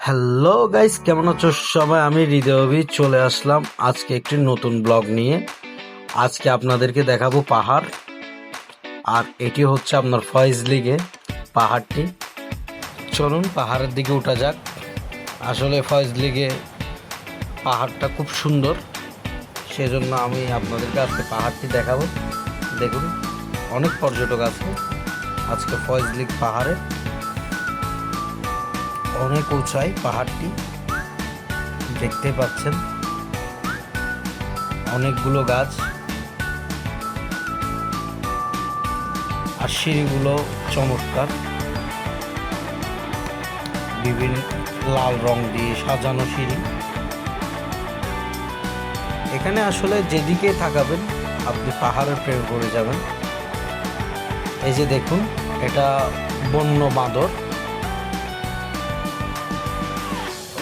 Hello guys কেমন আছো সবাই? আমি হৃদয়বি চলে আসলাম আজকে একটি নতুন ব্লগ নিয়ে। আজকে আপনাদেরকে দেখাবো পাহাড়, আর এটি হচ্ছে আপনার ফয়েজ লিগে পাহাড়টি। চলুন, পাহাড়ের দিকে উঠা যাক। আসলে ফয়েজ লিগে পাহাড়টা খুব সুন্দর, সেজন্য আমি আপনাদেরকে আজকে পাহাড়টি দেখাবো। দেখুন, অনেক পর্যটক আছে আজকে ফয়েজ লিগ পাহাড়ে। অনেক উঁচাই পাহাড়টি। দেখতে পাচ্ছেন। অনেকগুলো গাছ। আর সিঁড়িগুলো চমৎকার। বিভিন্ন লাল রং দিয়ে সাজানো সিঁড়ি। এখানে আসলে যেদিকে থাকাবেন আপনি পাহাড়ের প্রেম করে যাবেন। এই যে দেখুন, এটা বন্য বাঁদর।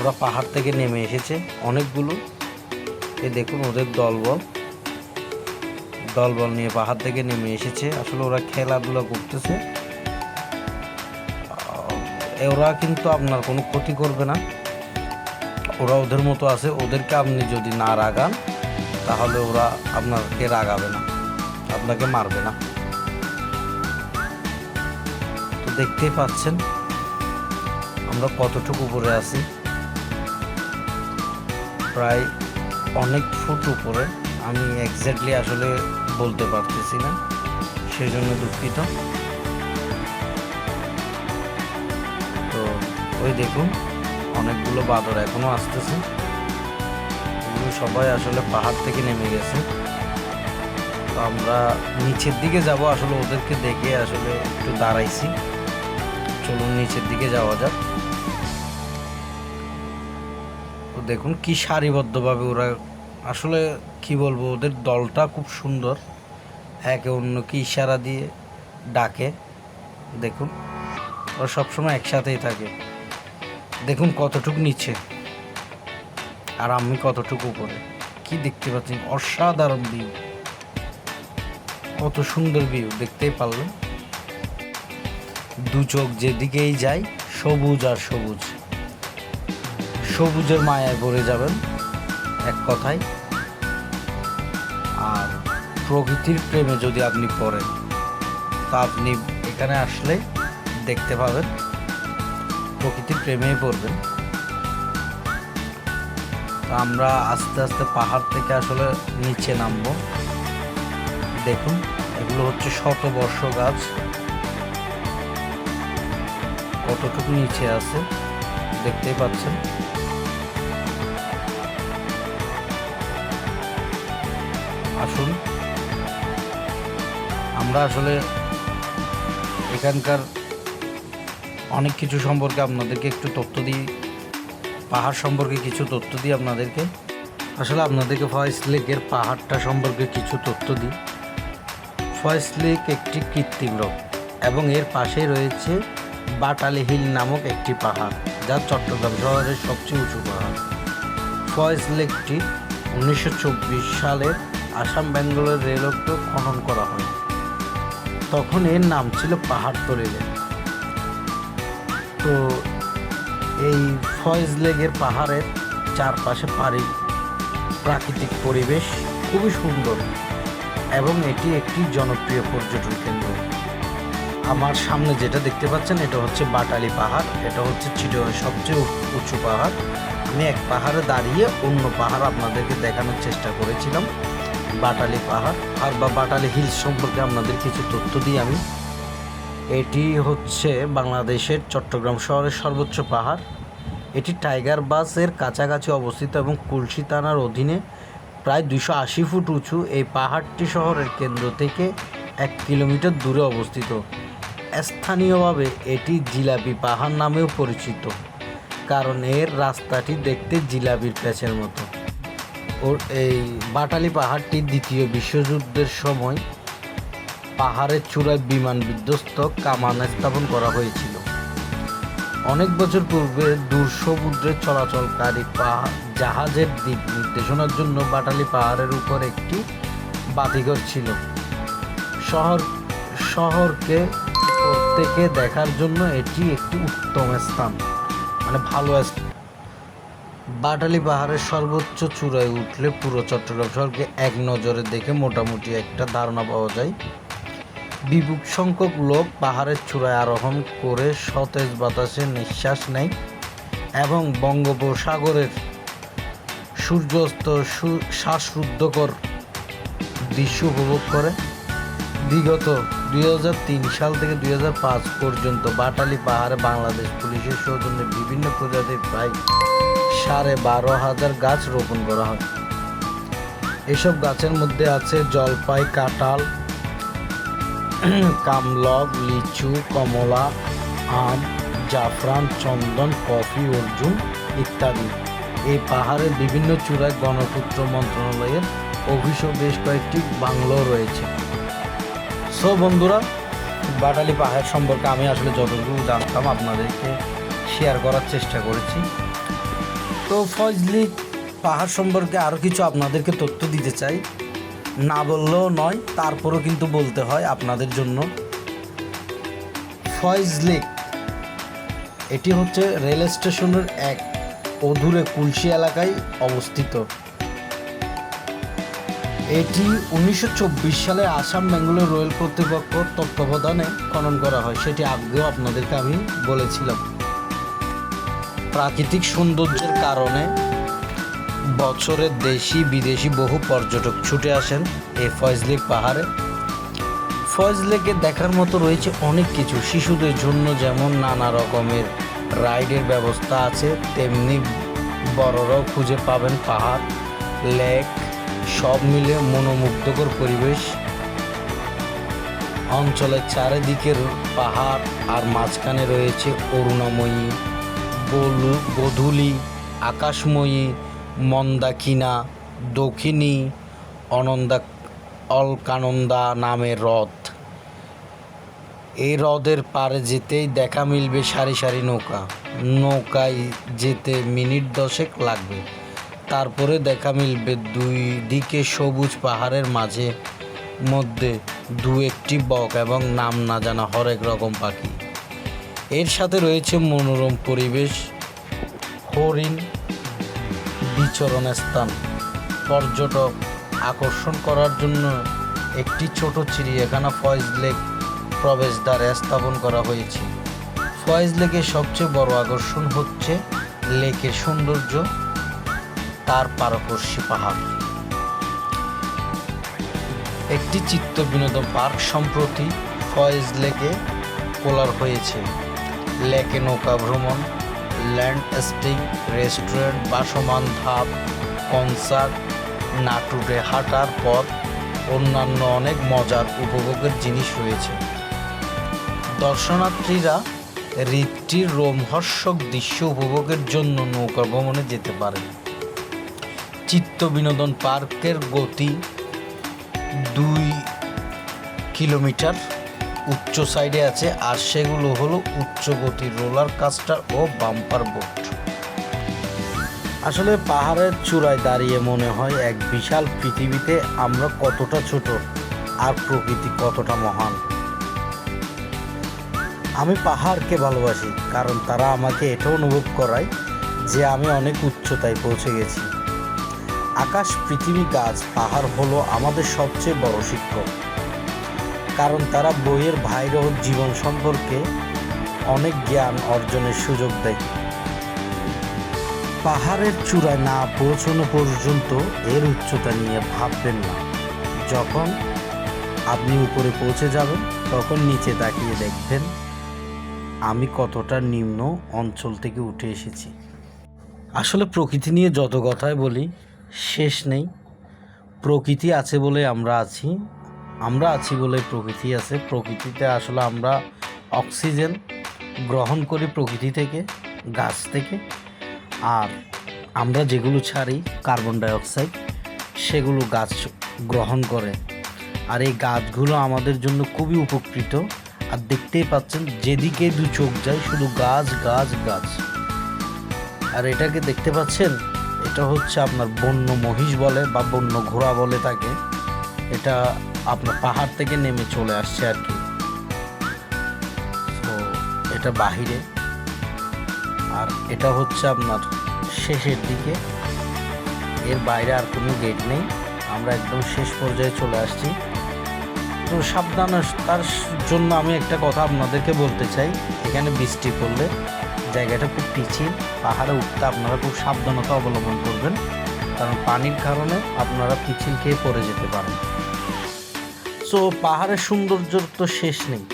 ওরা পাহাড় থেকে নেমে এসেছে। অনেকগুলো। এ দেখুন ওদের দলবল। দলবল নিয়ে পাহাড় থেকে নেমে এসেছে। আসলে ওরা খেলাধুলা করতেছে। ওরা কিন্তু আপনার কোনো ক্ষতি করবে না। ওরা ওদের মতো আছে। ওদেরকে আপনি যদি না রাগান, তাহলে ওরা আপনাকে রাগাবে না। আপনাকে মারবে না। তো দেখতেই পাচ্ছেন আমরা কতটুকু উপরে আছি। প্রায় অনেক ফুট উপরে। আমি এক্স্যাক্টলি আসলে বলতে পারতেছি না সেই জন্য দুঃখিত। তো ওই দেখুন, অনেকগুলো বাদর এখনও আসতেছে। সবাই আসলে পাহাড় থেকে নেমে গেছে। তো আমরা নিচের দিকে যাব, আসলে ওদেরকে দেখে আসলে একটু দাঁড়াইছি। চলুন নিচের দিকে যাওয়া যাক। দেখুন কি সারিবদ্ধভাবে ওরা আসলে কি বলব, ওদের দলটা খুব সুন্দর। একে অন্যকে ইশারা দিয়ে ডাকে। দেখুন, ওরা সবসময় একসাথেই থাকে। দেখুন কতটুক নিচে আর আমি কতটুকু উপরে। কি দেখতে পাচ্ছি অসাধারণ ভিউ কত সুন্দর ভিউ দেখতেই পারলেন? দু চোখ যেদিকেই যায়, সবুজ আর সবুজ। সবুজের মায়ায় ভরে যাবেন, এক কথায়। আর প্রকৃতির প্রেমে যদি আপনি পড়েন, তা আপনি এখানে আসলে দেখতে পাবেন, প্রকৃতির প্রেমেই পড়বেন। তো আমরা আস্তে আস্তে পাহাড় থেকে আসলে নিচে নামবো। দেখুন, এগুলো হচ্ছে শতবর্ষ গাছ। কতটুকু নিচে আছে, দেখতেই পাচ্ছেন। আসুন। আমরা আসলে এখানকার অনেক কিছু সম্পর্কে আপনাদেরকে একটু তথ্য দিই। পাহাড় সম্পর্কে কিছু তথ্য দিই আপনাদেরকে। আসলে আপনাদেরকে ফয়েস লেকের পাহাড়টা সম্পর্কে কিছু তথ্য দিই। ফয়েস লেক একটি কৃত্রিম রোগ এবং এর পাশেই রয়েছে বাটালি হিল নামক একটি পাহাড়, যা চট্টগ্রাম শহরের সবচেয়ে উঁচু পাহাড়। ফয়েজ লেকটি উনিশশো সালের আসাম, ব্যাঙ্গালোর রেলকে খনন করা হয়। তখন এর নাম ছিল পাহাড়তলি লেক তো এই ফয়েজ লেকের পাহাড়ের চারপাশে পারি, প্রাকৃতিক পরিবেশ খুবই সুন্দর এবং এটি একটি জনপ্রিয় পর্যটন কেন্দ্র। আমার সামনে যেটা দেখতে পাচ্ছেন, এটা হচ্ছে বাটালি পাহাড়, এটা হচ্ছে চিটনের সবচেয়ে উঁচু পাহাড়। আমি এক পাহাড়ে দাঁড়িয়ে অন্য পাহাড় আপনাদেরকে দেখানোর চেষ্টা করেছিলাম। বাটালি পাহাড় আর বা বাটালি হিলস সম্পর্কে আপনাদের কিছু তথ্য দিই আমি। এটি হচ্ছে বাংলাদেশের চট্টগ্রাম শহরের সর্বোচ্চ পাহাড়। এটি টাইগার বাসের কাছাকাছি অবস্থিত এবং কুলসি থানার অধীনে প্রায় দুশো আশি ফুট উঁচু। এই পাহাড়টি শহরের কেন্দ্র থেকে এক কিলোমিটার দূরে অবস্থিত। স্থানীয়ভাবে এটি জিলাপি পাহাড় নামেও পরিচিত, কারণ এর রাস্তাটি দেখতে জিলাপির প্যাচের মতো। ওর এই বাটালি পাহাড়টি দ্বিতীয় বিশ্বযুদ্ধের সময় পাহাড়ের চূড়ায় বিমান বিধ্বস্ত কামান স্থাপন করা হয়েছিল। অনেক বছর পূর্বে দূর সমুদ্রে চলাচলকারী পাহাড় জাহাজের দিক নির্দেশনার জন্য বাটালি পাহাড়ের উপর একটি বাতিঘর ছিল। শহর, শহরকে থেকে দেখার জন্য এটি একটি উত্তম স্থান মানে ভালো আস- বাটালি পাহাড়ের সর্বোচ্চ চূড়ায় উঠলে পুরো চট্টগ্রাম শহরকে এক নজরে দেখে মোটামুটি একটা ধারণা পাওয়া যায়। বিপুল সংখ্যক লোক পাহাড়ের চূড়ায় আরোহণ করে সতেজ বাতাসে নিঃশ্বাস নেয় এবং বঙ্গোপসাগরের সূর্যাস্ত শ্বাসরুদ্ধকর দৃশ্য উপভোগ করে। বিগত দুই হাজার তিন সাল থেকে দুই হাজার পাঁচ পর্যন্ত বাটালি পাহাড়ে বাংলাদেশ পুলিশের সৌজন্যে বিভিন্ন প্রজাতির প্রায় সাড়ে বারো হাজার গাছ রোপণ করা হয়। এসব গাছের মধ্যে আছে জলপাই, কাঁঠাল কামলক লিচু, কমলা, আম, জাফরান, চন্দন, কফি, অর্জুন ইত্যাদি। এই পাহাড়ের বিভিন্ন চূড়ায় গণপূর্ত মন্ত্রণালয়ের ও বেশ কয়েকটি বাংলো রয়েছে। সো বন্ধুরা, বাটালি পাহাড় সম্পর্কে আমি আসলে যতটুকু জানতাম, আপনাদেরকে শেয়ার করার চেষ্টা করেছি। তো ফজলি, পাহাড় সম্পর্কে আরও কিছু আপনাদেরকে তথ্য দিতে চাই। না বললেও নয়, তারপরও কিন্তু বলতে হয় আপনাদের জন্য। ফয়েজ লেক এটি হচ্ছে রেল স্টেশনের এক অধুরে কুলসি এলাকায় অবস্থিত। এটি উনিশশো চব্বিশ সালে আসাম বেঙ্গলোর রেল কর্তৃপক্ষ তত্ত্বাবধানে খনন করা হয়, সেটি আগেও আপনাদেরকে আমি বলেছিলাম। প্রাকৃতিক সৌন্দর্যের কারণে বছরের দেশি, বিদেশি বহু পর্যটক ছুটে আসেন এই ফয়েজ লেক পাহাড়ে। ফয়েজ লেকে দেখার মতো রয়েছে অনেক কিছু। শিশুদের জন্য যেমন নানা রকমের রাইডের ব্যবস্থা আছে, তেমনি বড়রাও খুঁজে পাবেন পাহাড়, লেক, সব মিলে মনোমুগ্ধকর পরিবেশ। অঞ্চলের চারিদিকের পাহাড় আর মাঝখানে রয়েছে করুণাময়ী বলু বধুলি, আকাশময়ী, মন্দাকিনা, দক্ষিণী, অনন্দা, অলকানন্দা নামের হ্রদ। এই হ্রদের পাড়ে যেতেই দেখা মিলবে সারি সারি নৌকা। নৌকায় যেতে মিনিট দশেক লাগবে। তারপরে দেখা মিলবে দুই দিকে সবুজ পাহাড়ের মাঝে মধ্যে দু একটি বক এবং নাম না জানা হরেক রকম পাখি। এর সাথে রয়েছে মনোরম পরিবেশ, হরিণ বিচরণ স্থান পর্যটক আকর্ষণ করার জন্য একটি ছোট চিড়িয়াখানা ফয়েজ লেক প্রবেশদ্বারে স্থাপন করা হয়েছে। ফয়েজ লেকের সবচেয়ে বড় আকর্ষণ হচ্ছে লেকের সৌন্দর্য, তার পারপার্শ্বে পাহাড়। একটি চিত্ত বিনোদন পার্ক সম্প্রতি ফয়েজ লেকে পোলার হয়েছে। লেকে নৌকা ভ্রমণ ল্যান্ডস্কেপিং রেস্টুরেন্ট বাসমান ধাপ, কনসার্ট, নাটুরে হাঁটার পথ, অন্যান্য অনেক মজার উপভোগের জিনিস রয়েছে। দর্শনার্থীরা হৃদটির রোমহর্ষক দৃশ্য উপভোগের জন্য নৌকা ভ্রমণে যেতে পারে চিত্ত বিনোদন পার্কের গতি দুই কিলোমিটার উচ্চ সাইডে আছে, আর সেগুলো হলো উচ্চ গতির রোলার কাস্টার ও বাম্পার বোট আসলে পাহাড়ের চূড়ায় দাঁড়িয়ে মনে হয় এক বিশাল পৃথিবীতে আমরা কতটা ছোট আর প্রকৃতি কতটা মহান। আমি পাহাড়কে ভালোবাসি, কারণ তারা আমাকে এটা অনুভব করায় যে আমি অনেক উচ্চতায় পৌঁছে গেছি। আকাশ, পৃথিবী, গাছ, পাহাড় হলো আমাদের সবচেয়ে বড় শিক্ষক। কারণ তারা বইয়ের ভাইরহ জীবন সম্পর্কে অনেক জ্ঞান অর্জনের সুযোগ দেয়। পাহাড়ের চূড়ায় না পৌঁছানো পর্যন্ত এর উচ্চতা নিয়ে ভাববেন না। যখন আপনি উপরে পৌঁছে যাবেন, তখন নিচে তাকিয়ে দেখবেন আমি কতটা নিম্ন অঞ্চল থেকে উঠে এসেছি। আসলে প্রকৃতি নিয়ে যত কথাই বলি, শেষ নেই। প্রকৃতি আছে বলে আমরা আছি। আমরা আছি বলে প্রকৃতি আছে। প্রকৃতিতে আসলে আমরা অক্সিজেন গ্রহণ করি প্রকৃতি থেকে, গাছ থেকে। আর আমরা যেগুলো ছাড়ি, কার্বন ডাইঅক্সাইড, সেগুলো গাছ গ্রহণ করে। আর এই গাছগুলো আমাদের জন্য খুবই উপকৃত। আর দেখতেই পাচ্ছেন, যেদিকে দু চোখ যায়, শুধু গাছ গাছ গাছ। আর এটাকে দেখতে পাচ্ছেন? এটা হচ্ছে আপনার বন্য মহিষ বলে বা বন্য ঘোড়া বলে তাকে। এটা আপনার পাহাড় থেকে নেমে চলে আসছে আর কি। তো এটা বাহিরে। আর এটা হচ্ছে আপনার শেষের দিকে। এর বাইরে আর কোনো গেট নেই। আমরা একদম শেষ পর্যায়ে চলে আসছি। তো সাবধান তার জন্য আমি একটা কথা আপনাদেরকে বলতে চাই। এখানে বৃষ্টি পড়লে জায়গাটা খুব পিছিল পাহাড়ে উঠতে আপনারা খুব সাবধানতা অবলম্বন করবেন। কারণ পানির কারণে আপনারা পিছিল খেয়ে পড়ে যেতে পারেন। সো পাহাড়ের সৌন্দর্যর তো শেষ নেই।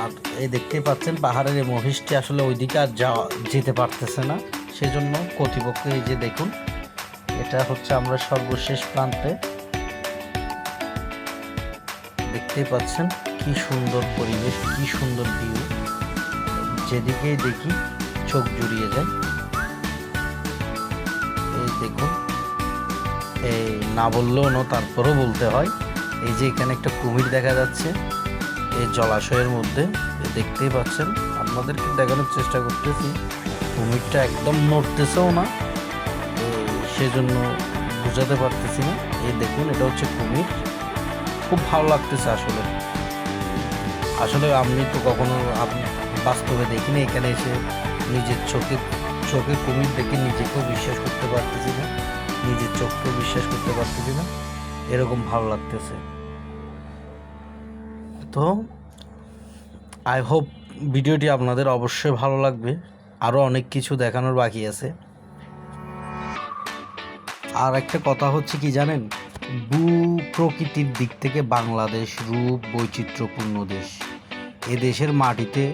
আর এই দেখতেই পাচ্ছেন, পাহাড়ের এই মহিষটি আসলে ওইদিকে আর যাওয়া, যেতে পারতেছে না। সেজন্য কর্তৃপক্ষ এই যে দেখুন, এটা হচ্ছে আমরা সর্বশেষ প্রান্তে। দেখতেই পাচ্ছেন, কি সুন্দর পরিবেশ, কি সুন্দর ভিউ যেদিকেই দেখি, চোখ জুড়িয়ে যায়। এই দেখুন এই না বললেও না, তারপরও বলতে হয়। এই যে এখানে একটা কুমির দেখা যাচ্ছে, এই জলাশয়ের মধ্যে দেখতেই পাচ্ছেন, আপনাদেরকে দেখানোর চেষ্টা করতেছি। কুমিরটা একদম নড়তেছেও না সেজন্য বোঝাতে পারতেছি না। এই দেখুন, এটা হচ্ছে কুমির। খুব ভালো লাগতেছে আসলে। আসলে আমি তো কখনো বাস্তবে দেখিনি, এখানে এসে নিজের চোখে চোখে কুমির দেখে নিজেকেও বিশ্বাস করতে পারতেছি না। নিজের চোখকেও বিশ্বাস করতে পারতেছি না এরকম ভালো লাগতেছে। তো আই হোপ ভিডিওটি আপনাদের অবশ্যই ভালো লাগবে। আরও অনেক কিছু দেখানোর বাকি আছে। আর একটা কথা হচ্ছে কি জানেন? ভূ প্রকৃতির দিক থেকে বাংলাদেশ রূপ বৈচিত্র্যপূর্ণ দেশ। এ দেশের মাটিতে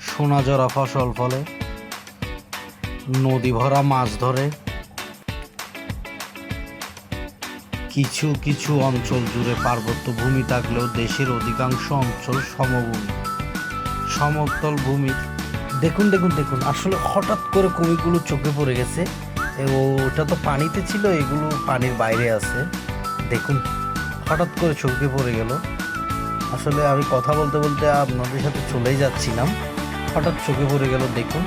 সোনা জরা ফসল ফলে নদী ভরা মাছ ধরে কিছু কিছু অঞ্চল জুড়ে পার্বত্য ভূমি থাকলেও দেশের অধিকাংশ অঞ্চল সমভূমি। সমতল ভূমি। দেখুন দেখুন দেখুন, আসলে হঠাৎ করে কুমিরগুলো চোখে পড়ে গেছে। ওটা তো পানিতে ছিল, এগুলো পানির বাইরে আছে। দেখুন, হঠাৎ করে চোখে পড়ে গেল। আসলে আমি কথা বলতে বলতে আপনাদের সাথে চলেই যাচ্ছিলাম। হঠাৎ চোখে পড়ে গেল, দেখুন।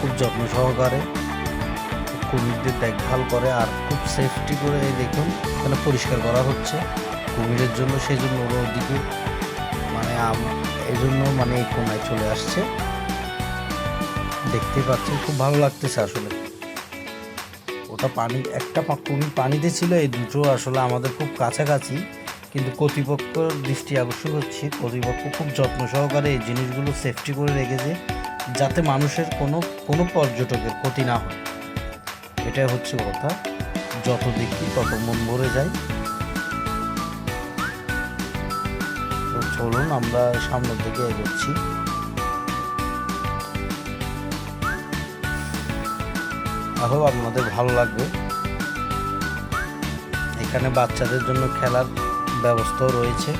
খুব যত্ন সহকারে কুমিরদের দেখভাল করে আর সেফটি করে দেখুন, এখানে পরিষ্কার করা হচ্ছে। কুমিরের জন্য সেই জন্য ওদিকে মানে এই জন্য মানে এই কোনায় চলে আসছে। দেখতে পাচ্ছেন, খুব ভালো লাগতেছে আসলে। ওটা পানি, একটা কুমির পানিতে ছিল, এই দুটো আসলে আমাদের খুব কাছাকাছি, কিন্তু কর্তৃপক্ষর দৃষ্টি আকর্ষণ হচ্ছে। কর্তৃপক্ষ খুব যত্ন সহকারে এই জিনিসগুলো সেফটি করে রেখেছে, যাতে মানুষের কোনো কোনো পর্যটকের ক্ষতি না হয়। এটাই হচ্ছে কথা। যত দেখি তত মন ভরে যায়। তো চলুন, আমরা সামনের দিকে এগোচ্ছি। আরও আপনাদের ভালো লাগবে। এখানে বাচ্চাদের জন্য খেলার ব্যবস্থাও রয়েছে।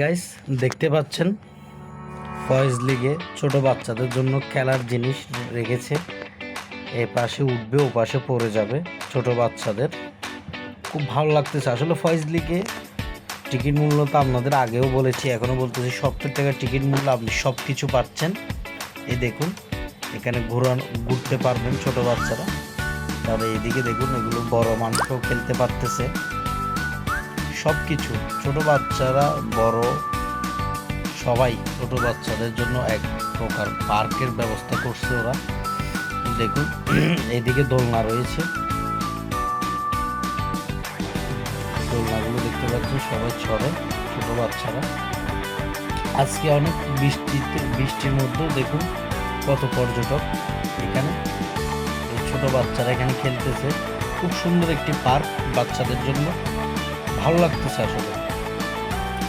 গাইস দেখতে পাচ্ছেন? ফয়েজ লিগে ছোট বাচ্চাদের জন্য খেলার জিনিস রেখেছে। এ পাশে উঠবে, ও পাশে পড়ে যাবে ছোট বাচ্চাদের। খুব ভালো লাগতেছে। আসলে ফয়েজ লিগে টিকিট মূল্য তো আপনাদের আগেও বলেছি এখনও বলতেছি সত্তর টাকার টিকিট মূল্য আপনি সব কিছু পাচ্ছেন। এই দেখুন, এখানে ঘোরান, ঘুরতে পারবেন ছোট বাচ্চারা। তারপরে এদিকে দেখুন, এগুলো বড় মানুষও খেলতে পারতেছে। সব কিছু ছোট বাচ্চারা, বড় সবাই ছোট বাচ্চাদের জন্য এক প্রকার পার্কের ব্যবস্থা করছে ওরা। দেখুন এইদিকে দোলনা রয়েছে। দোলনাগুলো দেখতে পাচ্ছেন, সবাই ছড়ে, ছোট বাচ্চারা। আজকে অনেক বৃষ্টিতে, বৃষ্টির মধ্যেও দেখুন কত পর্যটক এখানে। ছোট বাচ্চারা এখানে খেলতেছে। খুব সুন্দর একটি পার্ক বাচ্চাদের জন্য। ভালো লাগতেছে আসলে।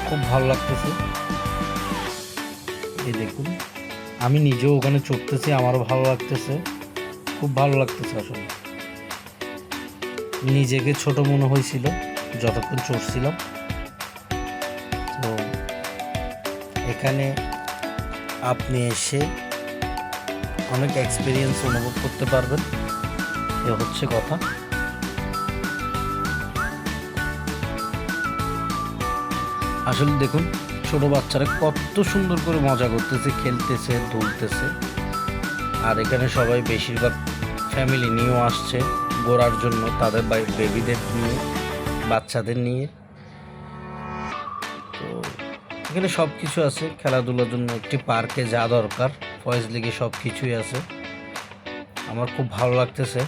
খুব ভালো লাগতেছে। এই দেখুন, আমি নিজেও ওখানে চড়তেছি, আমারও ভালো লাগতেছে। খুব ভালো লাগতেছে আসলে। নিজেকে ছোট মনে হয়েছিল, যতক্ষণ চড়ছিলাম। তো এখানে আপনি এসে অনেক এক্সপিরিয়েন্স অনুভব করতে পারবেন। এ হচ্ছে কথা। আসলে দেখুন, ছোট বাচ্চারা কত সুন্দর করে মজা করতেছে, খেলতেছে, দুলতেছে। আর এখানে সবাই বেশিরভাগ ফ্যামিলি নিয়েও আসছে ঘোরার জন্য, তাদের বেবিদের নিয়ে, বাচ্চাদের নিয়ে। তো এখানে সব কিছু আছে, খেলাধুলার জন্য একটি পার্কে যা দরকার, ফয়েজ লিগে সব কিছুই আছে। আমার খুব ভালো লাগতেছে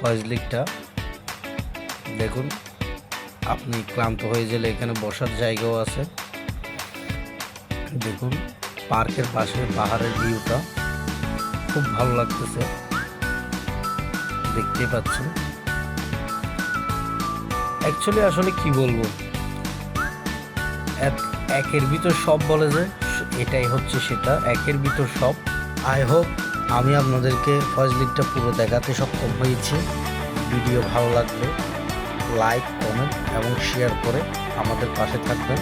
ফয়েজ লিগটা। দেখুন। আপনি ক্লান্ত হয়ে গেলে এখানে বসার জায়গাও আছে। দেখুন, পার্কের পাশে পাহাড়ের ভিউটা খুব ভালো লাগতেছে। দেখতে পাচ্ছেন। অ্যাকচুয়ালি আসলে কি বলব? এক- একের ভিতর সব বলে যে এটাই হচ্ছে সেটা, একের ভিতর সব। আই হোপ আমি আপনাদেরকে ফয়েজ লিগটা পুরো দেখাতে সক্ষম হয়েছি। ভিডিও ভালো লাগলে লাইক কমেন্ট এবং শেয়ার করে আমাদের পাশে থাকবেন।